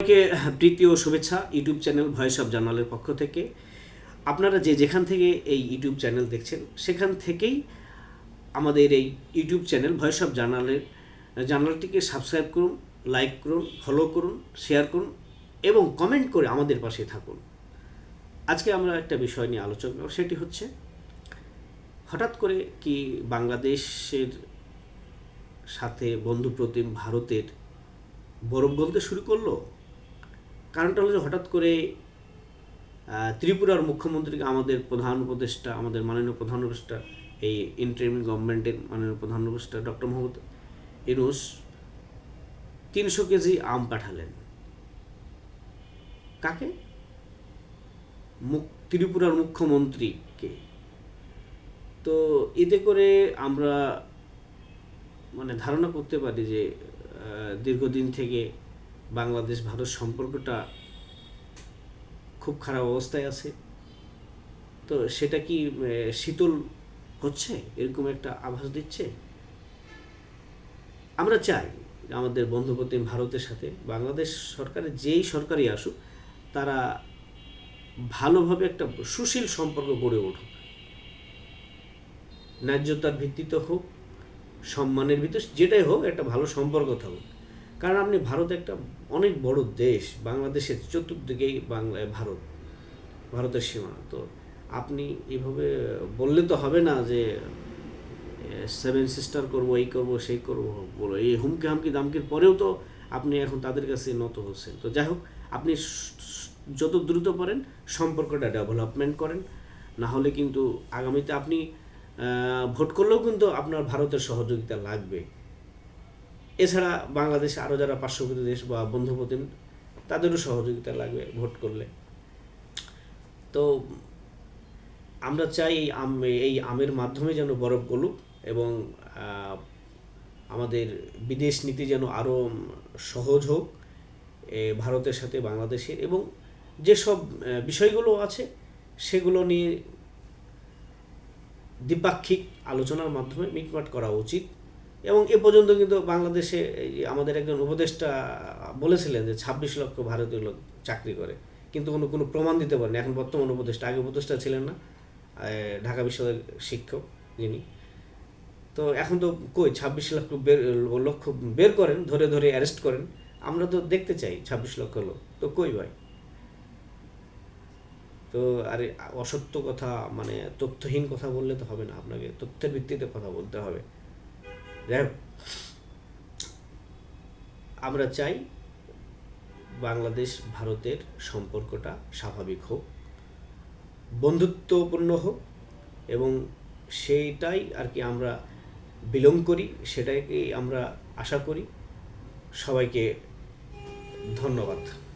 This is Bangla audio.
সবাইকে প্রীতি ও শুভেচ্ছা ইউটিউব চ্যানেল ভয়েস অফ জার্নালের পক্ষ থেকে। আপনারা যে যেখান থেকে এই ইউটিউব চ্যানেল দেখছেন, সেখান থেকেই আমাদের এই ইউটিউব চ্যানেল ভয়েস অফ জার্নালের, জার্নালটিকে সাবস্ক্রাইব করুন, লাইক করুন, ফলো করুন, শেয়ার করুন এবং কমেন্ট করে আমাদের পাশে থাকুন। আজকে আমরা একটা বিষয় নিয়ে আলোচনা করব, সেটি হচ্ছে হঠাৎ করে কি বাংলাদেশের সাথে বন্ধুপ্রতিম ভারতের বরফ গলতে শুরু করল? কারণটা হলো যে হঠাৎ করে ত্রিপুরার মুখ্যমন্ত্রীকে আমাদের প্রধান উপদেষ্টা, আমাদের মাননীয় প্রধান উপদেষ্টা, এই ইন্টারিম গভর্নমেন্টের মাননীয় প্রধান উপদেষ্টা ডক্টর মোহাম্মদ ইনুস তিনশো কেজি আম পাঠালেন। কাকে? মুখ, ত্রিপুরার মুখ্যমন্ত্রীকে। তো এতে করে আমরা মানে ধারণা করতে পারি যে দীর্ঘদিন থেকে বাংলাদেশ, ভারত সম্পর্কটা খুব খারাপ অবস্থায় আছে। তো সেটা কি শীতল হচ্ছে? এরকম একটা আভাস দিচ্ছে? আমরা চাই আমাদের বন্ধুপ্রতিম ভারতের সাথে, বাংলাদেশ সরকারের যেই সরকারই আসুক, তারা ভালোভাবে একটা সুশীল সম্পর্ক গড়ে উঠুক। ন্যায্যতার ভিত্তিতে হোক, সম্মানের ভিতর যেটাই হোক, একটা ভালো সম্পর্ক থাকুক। কারণ আপনি ভারত একটা অনেক বড় দেশ, বাংলাদেশের চতুর্দিকেই বাংলা ভারত, ভারতের সীমা। তো আপনি এভাবে বললে তো হবে না যে, সেভেন সিস্টার করব, এই করব, সেই করব বলো। এই হুমকি হামকি দামকির পরেও তো আপনি এখন তাদের কাছে নত হচ্ছেন। তো যাই হোক, আপনি যত দ্রুত পারেন সম্পর্কটা ডেভেলপমেন্ট করেন। না হলে কিন্তু আগামীতে আপনি ভোট করলেও কিন্তু আপনার ভারতের সহযোগিতা লাগবে। এছাড়া বাংলাদেশে আরও যারা পার্শ্ববর্তী দেশ বা বন্ধু বন্ধুপ্রতিম, তাদেরও সহযোগিতা লাগবে ভোট করলে। তো আমরা চাই এই আম, এই আমের মাধ্যমে যেন বরফ গলুক এবং আমাদের বিদেশ নীতি যেন আরও সহজ হোক ভারতের সাথে বাংলাদেশের এবং যেসব বিষয়গুলো আছে সেগুলো নিয়ে দ্বিপাক্ষিক আলোচনার মাধ্যমে মিটমাট করা উচিত। এবং এ পর্যন্ত কিন্তু বাংলাদেশে আমাদের একজন উপদেষ্টা বলেছিলেন যে ছাব্বিশ লক্ষ ভারতীয় লোক চাকরি করে। কিন্তু কোনো কোনো প্রমাণ দিতে পারেন। এখন বর্তমান উপদেষ্টা, আগে উপদেষ্টা ছিলেন না ঢাকা বিশ্ববিদ্যালয়ের শিক্ষক যিনি। তো এখন তো কই, ছাব্বিশ লক্ষ বের লক্ষ বের করেন, ধরে ধরে অ্যারেস্ট করেন। আমরা তো দেখতে চাই ছাব্বিশ লক্ষ লোক। তো কই ভাই? তো আরে, অসত্য কথা মানে তথ্যহীন কথা বললে তো হবে না। আপনাকে তথ্যের ভিত্তিতে কথা বলতে হবে। আমরা চাই বাংলাদেশ ভারতের সম্পর্কটা স্বাভাবিক হোক, বন্ধুত্বপূর্ণ হোক, এবং সেইটাই আর কি আমরা বিলং করি, সেটাকেই আমরা আশা করি। সবাইকে ধন্যবাদ।